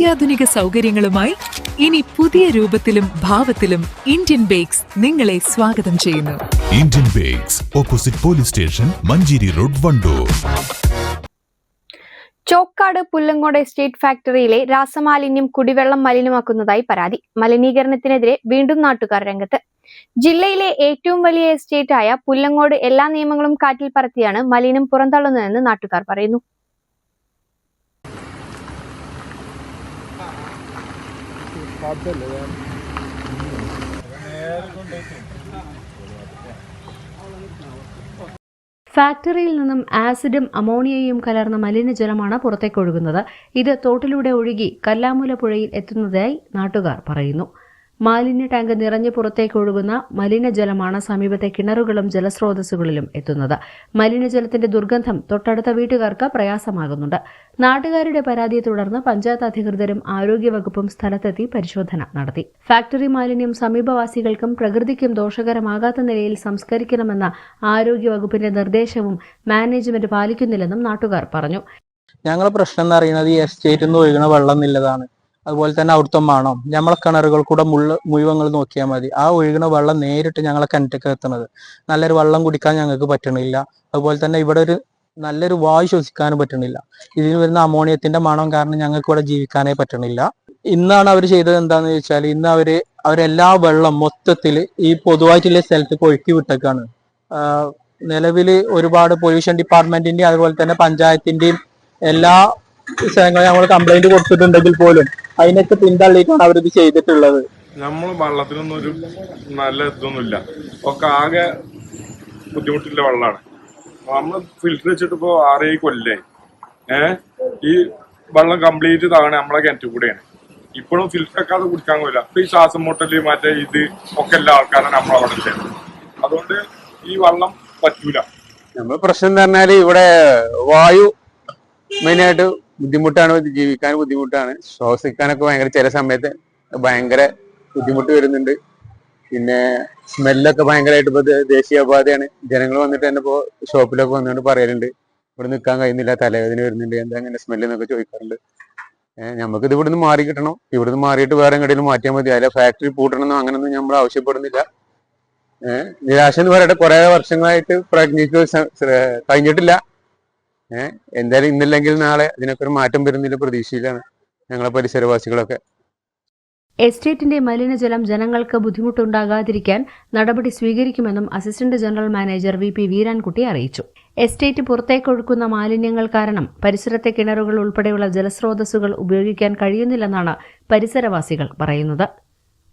അത്യാധുനിക സൗകര്യങ്ങളുമായി ഇനി പുതിയ രൂപത്തിലും ഭാവത്തിലും ഇന്ത്യൻ ബേക്സ് നിങ്ങളെ സ്വാഗതം ചെയ്യുന്നു. Indian bakes opposite police station Manjeri road Wandoor. Chokkad Pullangode estate ഫാക്ടറിയിലെ രാസമാലിന്യം കുടിവെള്ളം മലിനമാക്കുന്നതായി പരാതി. മലിനീകരണത്തിനെതിരെ വീണ്ടും നാട്ടുകാർ രംഗത്ത്. ജില്ലയിലെ ഏറ്റവും വലിയ എസ്റ്റേറ്റ് ആയ പുല്ലങ്ങോട് എല്ലാ നിയമങ്ങളും കാറ്റിൽ പറത്തിയാണ് മലിനം പുറന്തള്ളുന്നതെന്ന് നാട്ടുകാർ പറയുന്നു. ഫാക്ടറിയിൽ നിന്നും ആസിഡും അമോണിയയും കലർന്ന മലിനജലമാണ് പുറത്തേക്കൊഴുകുന്നത്. ഇത് തോട്ടിലൂടെ ഒഴുകി കല്ലാമൂല പുഴയിൽ എത്തുന്നതായി നാട്ടുകാർ പറയുന്നു. മാലിന്യ ടാങ്ക് നിറഞ്ഞു പുറത്തേക്ക് ഒഴുകുന്ന മലിനജലമാണ് സമീപത്തെ കിണറുകളും ജലസ്രോതസ്സുകളിലും എത്തുന്നത്. മലിനജലത്തിന്റെ ദുർഗന്ധം തൊട്ടടുത്ത വീട്ടുകാർക്ക് പ്രയാസമാകുന്നുണ്ട്. നാട്ടുകാരുടെ പരാതിയെ തുടർന്ന് പഞ്ചായത്ത് അധികൃതരും ആരോഗ്യവകുപ്പും സ്ഥലത്തെത്തി പരിശോധന നടത്തി. ഫാക്ടറി മാലിന്യം സമീപവാസികൾക്കും പ്രകൃതിക്കും ദോഷകരമാകാത്ത നിലയിൽ സംസ്കരിക്കണമെന്ന ആരോഗ്യവകുപ്പിന്റെ നിർദ്ദേശവും മാനേജ്മെന്റ് പാലിക്കുന്നില്ലെന്നും നാട്ടുകാർ പറഞ്ഞു. ഞങ്ങളുടെ പ്രശ്നം എന്ന് പറയുന്നത് ഈ എസ്റ്റേറ്റിൽ നിന്ന് ഒഴുകണ വെള്ളം എന്നുള്ളതാണ്. അതുപോലെ തന്നെ അവിടുത്തെ മണം. നമ്മളെ കിണറുകൾ കൂടെ മുള്ള മുഴുവങ്ങൾ നോക്കിയാൽ മതി. ആ ഒഴുകുന്ന വെള്ളം നേരിട്ട് ഞങ്ങളെ കിണറ്റൊക്കെ എത്തുന്നത് നല്ലൊരു വെള്ളം കുടിക്കാൻ ഞങ്ങൾക്ക് പറ്റണില്ല. അതുപോലെ തന്നെ ഇവിടെ ഒരു നല്ലൊരു വായു ശ്വസിക്കാനും പറ്റണില്ല. ഇതിന് വരുന്ന അമോണിയത്തിന്റെ മണം കാരണം ഞങ്ങൾക്ക് ഇവിടെ ജീവിക്കാനേ പറ്റണില്ല. ഇന്നാണ് അവർ ചെയ്തത് എന്താന്ന് ചോദിച്ചാൽ ഇന്ന് അവർ അവരെല്ലാ വെള്ളം മൊത്തത്തിൽ ഈ പൊതുവായിട്ടുള്ള സ്ഥലത്തേക്ക് ഒഴുക്കി വിട്ടേക്കാണ്. നിലവിൽ ഒരുപാട് പൊല്യൂഷൻ ഡിപ്പാർട്ട്മെന്റിന്റെയും അതുപോലെ തന്നെ പഞ്ചായത്തിന്റെയും എല്ലാ നമ്മൾ കംപ്ലൈന്റ് കൊടുത്തിട്ടുണ്ടെങ്കിൽ പോലും അതിനൊക്കെ പിന്തള്ളിയിട്ടാണ് അവരിത് ചെയ്തിട്ടുള്ളത്. നമ്മൾ വെള്ളത്തിനൊന്നും ഒരു നല്ല ഇതൊന്നുമില്ല. ഒക്കെ ആകെ ബുദ്ധിമുട്ടില്ല വെള്ളമാണ് നമ്മൾ ഫിൽറ്റർ വെച്ചിട്ട് ഇപ്പോൾ ആറേഴ് കൊല്ലേ? ഏഹ് ഈ വെള്ളം കംപ്ലീറ്റ് താഴെ നമ്മളെ കിണറ്റ് കൂടെയാണ്. ഇപ്പോഴും ഫിൽറ്റർ ആക്കാതെ കുടിക്കാൻ കഴിയില്ല. അപ്പൊ ഈ ശ്വാസം മുട്ടൽ മറ്റേ ഇത് ഒക്കെ എല്ലാ ആൾക്കാരാണ് നമ്മളവിടെ ചെയ്യുന്നത് അതുകൊണ്ട് ഈ വെള്ളം പറ്റൂല. നമ്മൾ പ്രശ്നം എന്ന് പറഞ്ഞാൽ ഇവിടെ വായു മെയിനായിട്ട് ബുദ്ധിമുട്ടാണ് ജീവിക്കാൻ ബുദ്ധിമുട്ടാണ്. ശ്വസിക്കാനൊക്കെ ഭയങ്കര ചില സമയത്ത് ഭയങ്കര ബുദ്ധിമുട്ട് വരുന്നുണ്ട്. പിന്നെ സ്മെല്ലൊക്കെ ഭയങ്കരമായിട്ട് ഇപ്പൊ ദേ- ദേശീയപാതയാണ് ജനങ്ങൾ വന്നിട്ട് തന്നെ ഇപ്പോ ഷോപ്പിലൊക്കെ വന്നുകൊണ്ട് പറയലുണ്ട്. ഇവിടെ നിൽക്കാൻ കഴിയുന്നില്ല തലവേദന വരുന്നുണ്ട് എന്താ അങ്ങനെ സ്മെല്ല് എന്നൊക്കെ ചോദിക്കാറുണ്ട്. നമുക്ക് ഇത് ഇവിടുന്ന് മാറി കിട്ടണം. ഇവിടുന്ന് മാറിയിട്ട് വേറെ എങ്ങനെയും മാറ്റിയാൽ മതി. അതിലെ ഫാക്ടറി പൂട്ടണമെന്നോ അങ്ങനൊന്നും നമ്മൾ ആവശ്യപ്പെടുന്നില്ല. നിരാശ എന്ന് പറയട്ടെ. കുറെ വർഷങ്ങളായിട്ട് പ്രയത്നിച്ചു കഴിഞ്ഞിട്ടില്ല. ഏഹ് എന്തായാലും ഇന്നില്ലെങ്കിൽ നാളെ അതിനൊക്കെ ഒരു മാറ്റം വരുന്നില്ല പ്രതീക്ഷയിലാണ് ഞങ്ങളെ പരിസരവാസികളൊക്കെ. എസ്റ്റേറ്റിന്റെ മലിനജലം ജനങ്ങൾക്ക് ബുദ്ധിമുട്ടുണ്ടാകാതിരിക്കാൻ നടപടി സ്വീകരിക്കുമെന്നും assistant general manager V P Veerankutty അറിയിച്ചു. എസ്റ്റേറ്റ് പുറത്തേക്കൊഴുക്കുന്ന മാലിന്യങ്ങൾ കാരണം പരിസരത്തെ കിണറുകൾ ഉൾപ്പെടെയുള്ള ജലസ്രോതസ്സുകൾ ഉപയോഗിക്കാൻ കഴിയുന്നില്ലെന്നാണ് പരിസരവാസികൾ പറയുന്നത്.